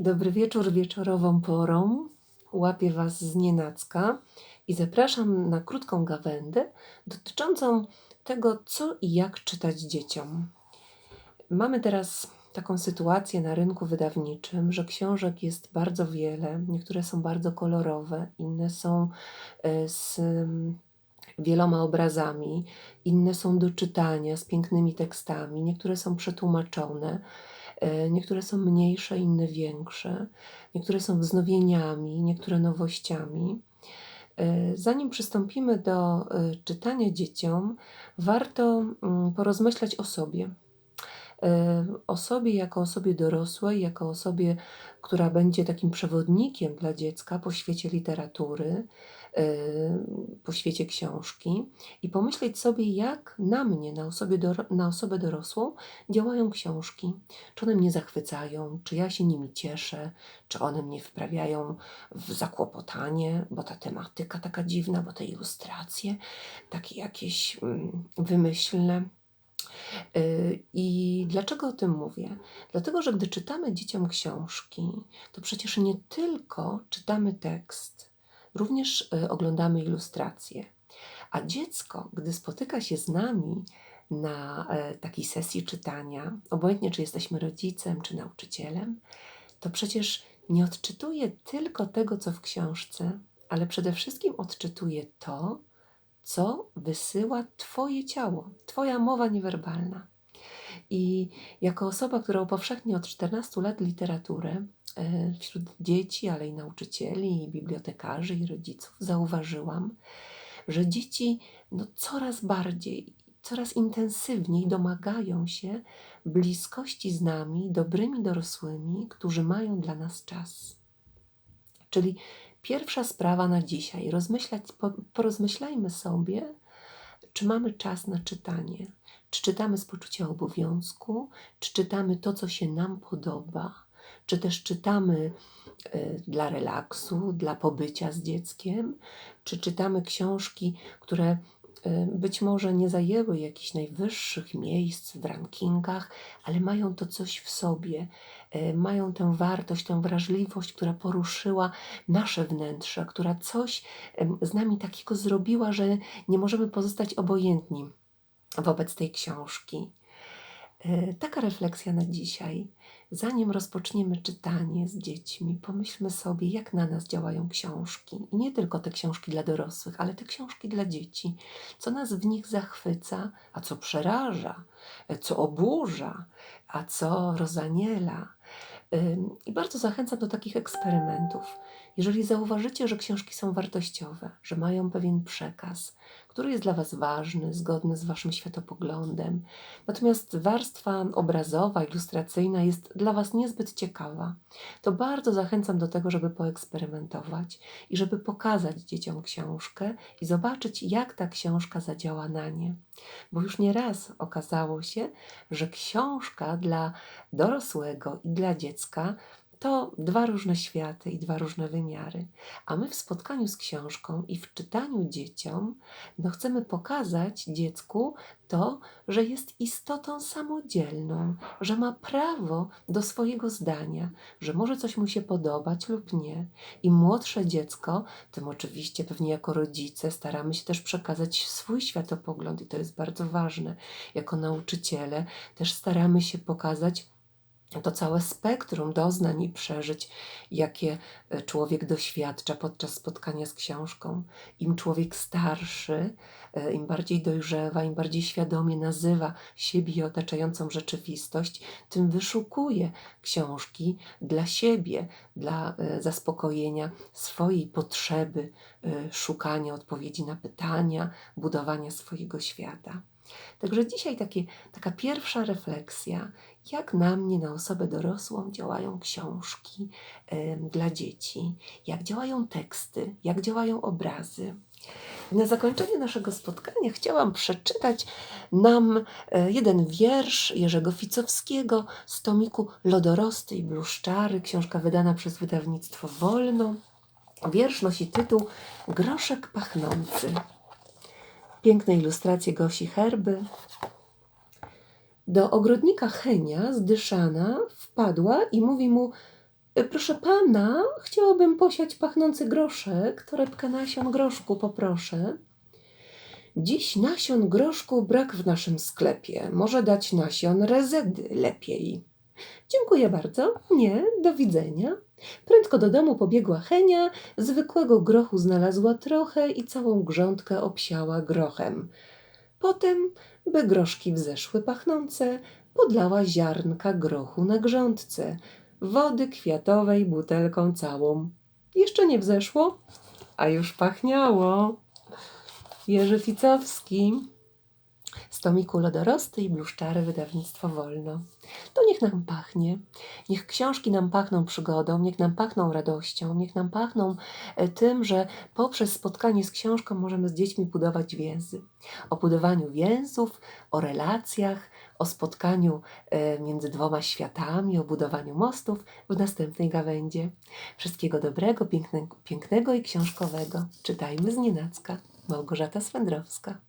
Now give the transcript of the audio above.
Dobry wieczór wieczorową porą. Łapię Was z nienacka i zapraszam na krótką gawędę dotyczącą tego, co i jak czytać dzieciom. Mamy teraz taką sytuację na rynku wydawniczym, że książek jest bardzo wiele. Niektóre są bardzo kolorowe, inne są e, z mm, wieloma obrazami, inne są do czytania z pięknymi tekstami, niektóre są przetłumaczone. E, Niektóre są mniejsze, inne większe. Niektóre są wznowieniami, niektóre nowościami. E, Zanim przystąpimy do e, czytania dzieciom, warto mm, porozmyślać o sobie. E, O sobie jako osobie dorosłej, jako osobie, która będzie takim przewodnikiem dla dziecka po świecie literatury, e, po świecie książki i pomyśleć sobie, jak na mnie, na, osobie na osobę dorosłą działają książki. Czy one mnie zachwycają, czy ja się nimi cieszę, czy one mnie wprawiają w zakłopotanie, bo ta tematyka taka dziwna, bo te ilustracje takie jakieś mm, wymyślne. Y, I dlaczego o tym mówię? Dlatego, że gdy czytamy dzieciom książki, to przecież nie tylko czytamy tekst, również y, oglądamy ilustracje. A dziecko, gdy spotyka się z nami na e, takiej sesji czytania, obojętnie czy jesteśmy rodzicem, czy nauczycielem, to przecież nie odczytuje tylko tego, co w książce, ale przede wszystkim odczytuje to, co wysyła Twoje ciało, Twoja mowa niewerbalna. I jako osoba, która upowszechnia od 14 lat literaturę e, wśród dzieci, ale i nauczycieli, i bibliotekarzy, i rodziców, zauważyłam, że dzieci no, coraz bardziej, coraz intensywniej domagają się bliskości z nami, dobrymi dorosłymi, którzy mają dla nas czas. Czyli pierwsza sprawa na dzisiaj. Rozmyślać, po, porozmyślajmy sobie, czy mamy czas na czytanie. Czy czytamy z poczucia obowiązku, czy czytamy to, co się nam podoba, czy też czytamy y, dla relaksu, dla pobycia z dzieckiem, czy czytamy książki, które y, być może nie zajęły jakichś najwyższych miejsc w rankingach, ale mają to coś w sobie, mają tę wartość, tę wrażliwość, która poruszyła nasze wnętrze, która coś z nami takiego zrobiła, że nie możemy pozostać obojętni wobec tej książki. E, Taka refleksja na dzisiaj. Zanim rozpoczniemy czytanie z dziećmi, pomyślmy sobie, jak na nas działają książki. I nie tylko te książki dla dorosłych, ale te książki dla dzieci. Co nas w nich zachwyca, a co przeraża, e, co oburza, a co rozaniela. I bardzo zachęcam do takich eksperymentów. Jeżeli zauważycie, że książki są wartościowe, że mają pewien przekaz, który jest dla Was ważny, zgodny z Waszym światopoglądem, natomiast warstwa obrazowa, ilustracyjna jest dla Was niezbyt ciekawa, to bardzo zachęcam do tego, żeby poeksperymentować i żeby pokazać dzieciom książkę i zobaczyć, jak ta książka zadziała na nie. Bo już nie raz okazało się, że książka dla dorosłego i dla dziecka to dwa różne światy i dwa różne wymiary. A my w spotkaniu z książką i w czytaniu dzieciom, no chcemy pokazać dziecku to, że jest istotą samodzielną, że ma prawo do swojego zdania, że może coś mu się podobać lub nie. I młodsze dziecko, tym oczywiście pewnie jako rodzice staramy się też przekazać swój światopogląd i to jest bardzo ważne. Jako nauczyciele też staramy się pokazać to całe spektrum doznań i przeżyć, jakie e, człowiek doświadcza podczas spotkania z książką. Im człowiek starszy, e, im bardziej dojrzewa, im bardziej świadomie nazywa siebie i otaczającą rzeczywistość, tym wyszukuje książki dla siebie, dla e, zaspokojenia swojej potrzeby, szukania odpowiedzi na pytania, budowania swojego świata. Także dzisiaj takie, taka pierwsza refleksja, jak na mnie, na osobę dorosłą działają książki em, dla dzieci, jak działają teksty, jak działają obrazy. Na zakończenie naszego spotkania chciałam przeczytać nam e, jeden wiersz Jerzego Ficowskiego z tomiku Lodorosty i Bluszczary, książka wydana przez wydawnictwo Wolno. Wiersz nosi tytuł Groszek pachnący. Piękne ilustracje Gosi Herby. Do ogrodnika Henia zdyszana wpadła i mówi mu E, Proszę pana, chciałabym posiać pachnący groszek, torebkę nasion groszku poproszę. Dziś nasion groszku brak w naszym sklepie. Może dać nasion rezedy lepiej. Dziękuję bardzo. Nie, do widzenia. Prędko do domu pobiegła Henia, zwykłego grochu znalazła trochę i całą grządkę obsiała grochem. Potem, by groszki wzeszły pachnące, podlała ziarnka grochu na grządce, wody kwiatowej butelką całą. Jeszcze nie wzeszło, a już pachniało. Jerzy Ficowski. Z tomiku Lodorosty i Bluszczary wydawnictwo Wolno. To niech nam pachnie. Niech książki nam pachną przygodą, niech nam pachną radością, niech nam pachną e, tym, że poprzez spotkanie z książką możemy z dziećmi budować więzy. O budowaniu więzów, o relacjach, o spotkaniu e, między dwoma światami, o budowaniu mostów w następnej gawędzie. Wszystkiego dobrego, pięknego, i książkowego. Czytajmy z nienacka. Małgorzata Swędrowska.